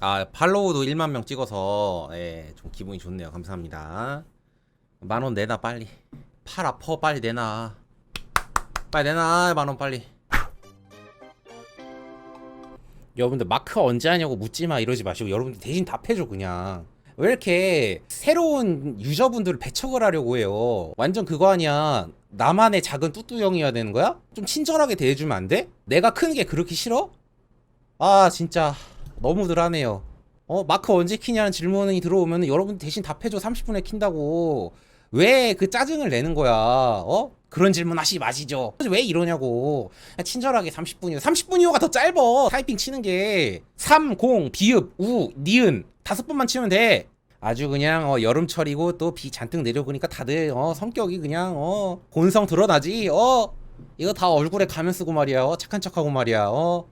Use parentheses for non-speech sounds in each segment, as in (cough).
아 팔로우도 1만 명 찍어서 예, 좀 기분이 좋네요. 감사합니다. 만 원 내놔 빨리. 팔 아퍼 빨리 내놔. 빨리 내놔 만 원 빨리. 여러분들 마크 언제 하냐고 묻지 마 이러지 마시고 여러분들 대신 답해줘 그냥. 왜 이렇게 새로운 유저분들을 배척을 하려고 해요? 완전 그거 아니야. 나만의 작은 뚜뚜형이어야 되는 거야? 좀 친절하게 대해주면 안 돼? 내가 큰 게 그렇게 싫어? 아 진짜 너무들 하네요. 어 마크 언제 키냐는 질문이 들어오면 여러분 대신 답해줘 30분에 킨다고 왜 그 짜증을 내는 거야? 어 그런 질문 하시 마시죠. 왜 이러냐고 친절하게 30분이요. 30분이요가 더 짧어 타이핑 치는 게 3, 0, 비읍, 우, 니은 다섯 번만 치면 돼. 아주 그냥 어, 여름철이고 또 비 잔뜩 내려오니까 다들 어, 성격이 그냥 어, 본성 드러나지. 어 이거 다 얼굴에 가면 쓰고 말이야. 어, 착한 척하고 말이야. 어.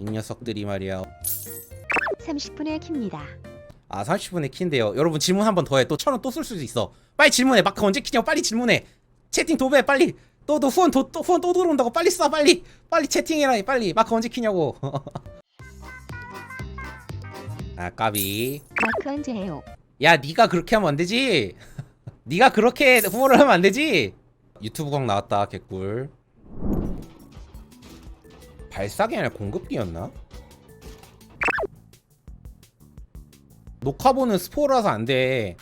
이 녀석들이 말이야. 30분에 킵니다. 아 30분에 키인데요. 여러분 질문 한 번 더 해. 또 천 원 또 쓸 수도 있어. 빨리 질문해. 마크 언제 키냐고 빨리 질문해. 채팅 도배 빨리. 또 또 후원 또, 또 후원 또 들어온다고 빨리 쏴 빨리. 빨리 채팅해라 빨리. 마크 언제 키냐고. (laughs) 아 까비. 마크 언제 해요? 야 네가 그렇게 하면 안 되지. (laughs) 네가 그렇게 후원을 하면 안 되지. 유튜브 광 나왔다 개꿀. 발사기 아니라 공급기였나? 녹화보는 스포라서 안 돼.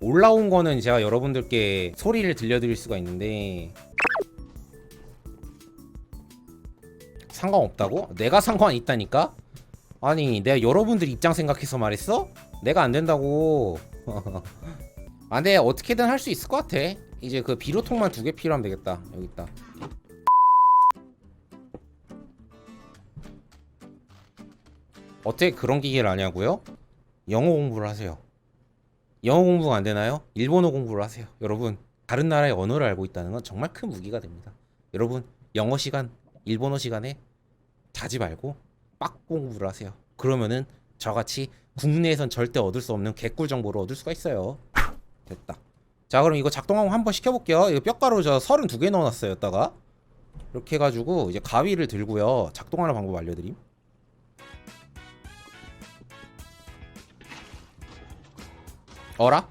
올라온 거는 제가 여러분들께 소리를 들려드릴 수가 있는데 상관없다고? 내가 상관 있다니까? 아니 내가 여러분들 입장 생각해서 말했어? 내가 안 된다고. (laughs) 아, 근데 어떻게든 할 수 있을 것 같아. 이제 그 비료통만 두 개 필요하면 되겠다. 여기 있다. 어떻게 그런 기계를 아냐고요? 영어 공부를 하세요. 영어 공부가 안 되나요? 일본어 공부를 하세요. 여러분, 다른 나라의 언어를 알고 있다는 건 정말 큰 무기가 됩니다. 여러분, 영어 시간, 일본어 시간에 자지 말고 빡 공부를 하세요. 그러면은 저같이 국내에선 절대 얻을 수 없는 개꿀 정보를 얻을 수가 있어요. 됐다. 자, 그럼 이거 작동하고 한번 시켜볼게요. 이거 뼈가루 저 32개 넣어놨어요, 여기다가. 이렇게 해가지고 이제 가위를 들고요. 작동하는 방법 알려드림. 어라?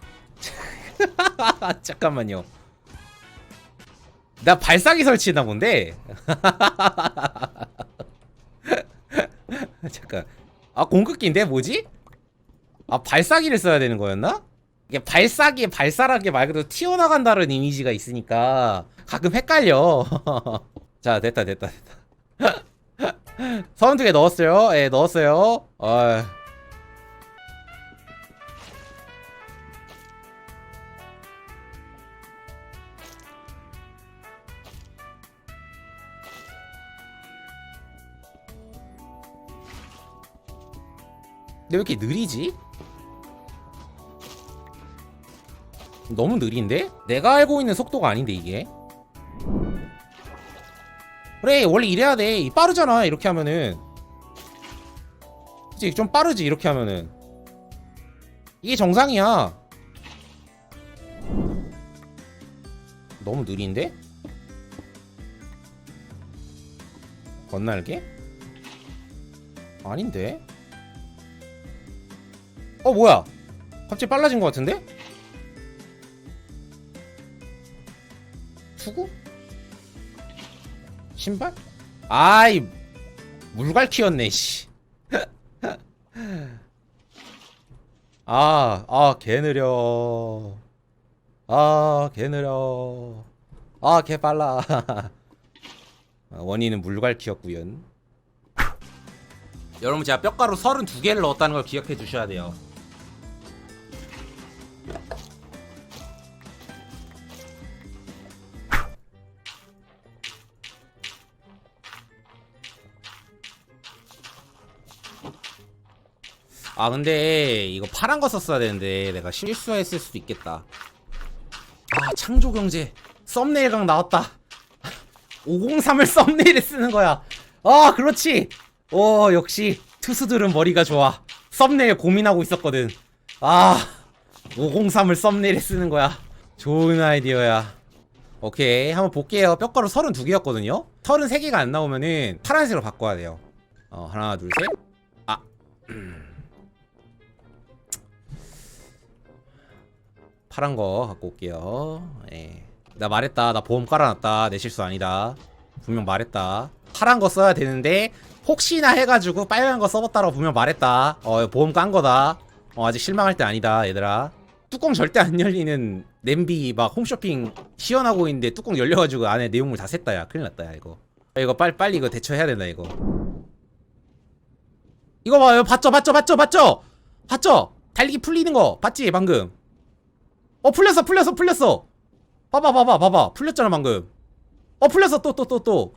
(laughs) 잠깐만요. 나 발사기 설치했나 본데. (laughs) 잠깐. 아 공급기인데 뭐지? 아 발사기를 써야 되는 거였나? 이게 발사기에 발사라게 말 그대로 튀어나간다는 이미지가 있으니까 가끔 헷갈려. (laughs) 자 됐다 됐다 됐다. 서른 두개 넣었어요. 예 넣었어요. 어. 근데 왜 이렇게 느리지? 너무 느린데? 내가 알고 있는 속도가 아닌데 이게 그래 원래 이래야 돼 빠르잖아 이렇게 하면은 그치 좀 빠르지 이렇게 하면은 이게 정상이야 너무 느린데? 건날개? 아닌데? 어 뭐야 갑자기 빨라진 것 같은데? 투구? 신발? 아이 물갈퀴였네 씨. (laughs) 아, 아, 개 느려. 아, 개 느려. 아, 개 빨라. 아, (laughs) 원인은 물갈퀴였구연. 여러분 제가 뼈가루 32개를 넣었다는 걸 기억해 주셔야 돼요. 아 근데 이거 파란 거 썼어야 되는데 내가 실수했을 수도 있겠다. 아 창조 경제 썸네일각 나왔다. (laughs) 503을 썸네일에 쓰는 거야. 아 그렇지. 오 역시 투수들은 머리가 좋아. 썸네일 고민하고 있었거든. 아 503을 썸네일에 쓰는 거야. 좋은 아이디어야. 오케이 한번 볼게요. 뼈가루 32개였거든요. 33개가 안 나오면은 파란색으로 바꿔야 돼요. 어 하나 둘 셋. 아 (clears throat) 파란 거 갖고 올게요. 예. 나 말했다. 나 보험 깔아놨다. 내 실수 아니다. 분명 말했다. 파란 거 써야 되는데 혹시나 해가지고 빨간 거 써봤다라고 분명 말했다. 어 보험 깐 거다. 어 아직 실망할 때 아니다 얘들아. 뚜껑 절대 안 열리는 냄비 막 홈쇼핑 시연하고 있는데 뚜껑 열려가지고 안에 내용물 다 샜다 야 큰일 났다 야 이거 야, 이거 빨리 빨리 이거 대처해야 된다 이거 이거 봐요 봤죠 봤죠 봤죠 봤죠 봤죠 달리기 풀리는 거 봤지 방금 어 풀렸어 풀렸어 풀렸어. 봐봐 봐봐 봐봐. 풀렸잖아 방금. 어 풀렸어. 또 또 또 또.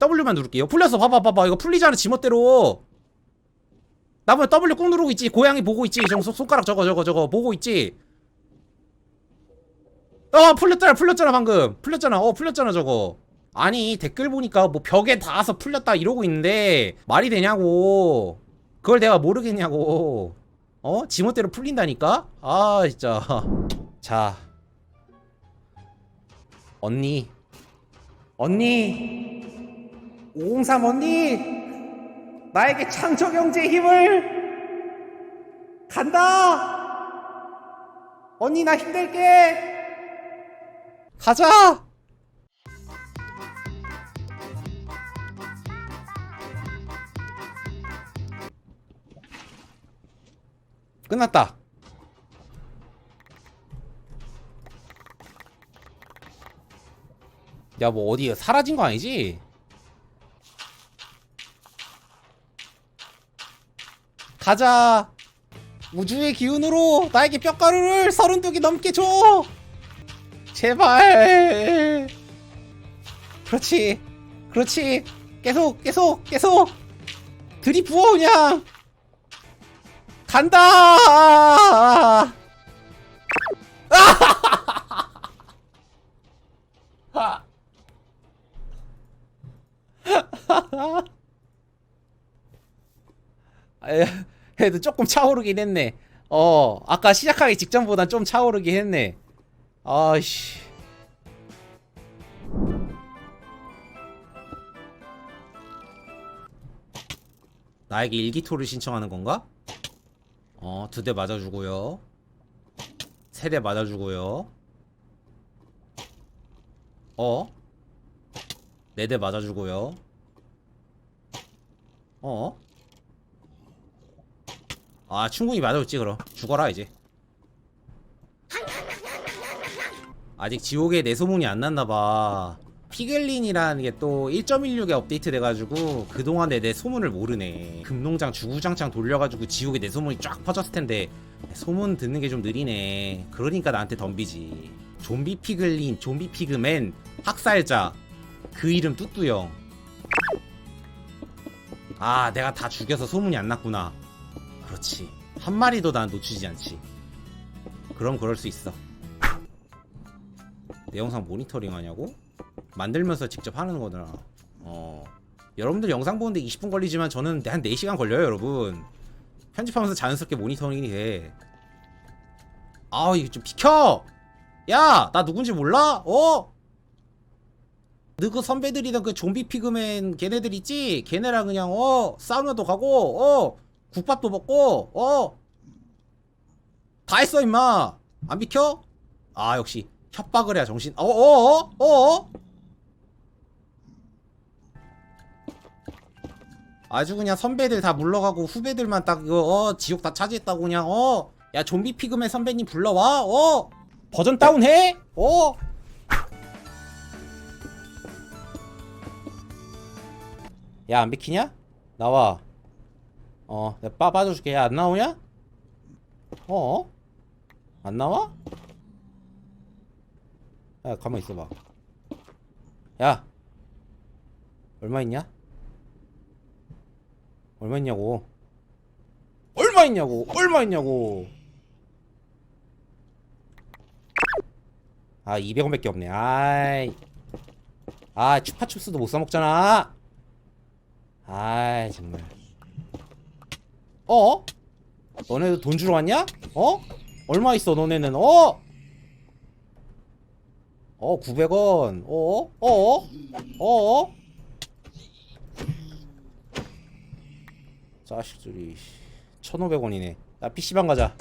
W만 누를게요. 풀렸어. 봐봐 봐봐. 이거 풀리잖아 지멋대로. 나보면 W 꾹 누르고 있지. 고양이 보고 있지. 저 손- 손가락 저거 저거 저거 보고 있지. 어 풀렸잖아 풀렸잖아 방금. 풀렸잖아. 어 풀렸잖아 저거. 아니 댓글 보니까 뭐 벽에 닿아서 풀렸다 이러고 있는데 말이 되냐고. 그걸 내가 모르겠냐고 어? 지멋대로 풀린다니까? 아 진짜. (laughs) 자. 언니. 언니. 503 언니. 나에게 창조 경제의 힘을 간다. 언니 나 힘낼게. 가자 끝났다. 야 뭐 어디 사라진 거 아니지? 가자. 우주의 기운으로 나에게 뼈가루를 32개 넘게 줘. 제발. 그렇지. 그렇지. 계속 계속 계속. 들이부어 그냥 간다 그래도 조금 차오르긴 했네. 어, 아까 시작하기 직전보단 좀 차오르긴 했네. 아이씨. 나에게 일기토를 신청하는 건가? 어, 두 대 맞아주고요. 세 대 맞아주고요. 어? 네 대 맞아주고요. 어? 아 충분히 맞아줬지 그럼 죽어라 이제 아직 지옥에 내 소문이 안 났나봐 피글린이라는 게 또 1.16에 업데이트 돼가지고 그동안에 내 소문을 모르네. 금농장 주구장창 돌려가지고 지옥에 내 소문이 쫙 퍼졌을 텐데 소문 듣는 게 좀 느리네. 그러니까 나한테 덤비지. 좀비 피글린 좀비 피그맨 학살자. 그 이름 뚜뚜형 아 내가 다 죽여서 소문이 안 났구나. 그렇지. 한 마리도 난 놓치지 않지. 그럼 그럴 수 있어. 내 영상 모니터링 하냐고? 만들면서 직접 하는 거더라 어 여러분들 영상 보는데 20분 걸리지만 저는 한 4시간 걸려요 여러분 편집하면서 자연스럽게 모니터링이 돼 아 이거 좀 비켜 야 나 누군지 몰라? 어? 너그 선배들이던 그 좀비 피그맨 걔네들 있지? 걔네랑 그냥 어 사우나도 가고 어 국밥도 먹고 어 다 했어 임마 안 비켜? 아 역시 협박을 해야 정신 어어어 어어 아주 그냥 선배들 다 물러가고 후배들만 딱 이거 어 지옥 다 차지했다고 그냥 어 야 좀비 피그맨 선배님 불러와 어 버전 다운해 어 야 안 비키냐? 나와 어, 내가 빠 빠져줄게. 야, 안 나오냐? 어? 안 나와? 야, 가만 있어봐. 야, 얼마 있냐? 얼마 있냐고? 얼마 있냐고? 얼마 있냐고? 아, 200원밖에 없네. 아이, 아, 추파춥스도 못 사 먹잖아. 아이, 정말. 어? 너네도 돈 주러 왔냐? 어? 얼마 있어 너네는 어? 어 900원 어? 어? 어? 자식들이 1500원이네 야 PC방 가자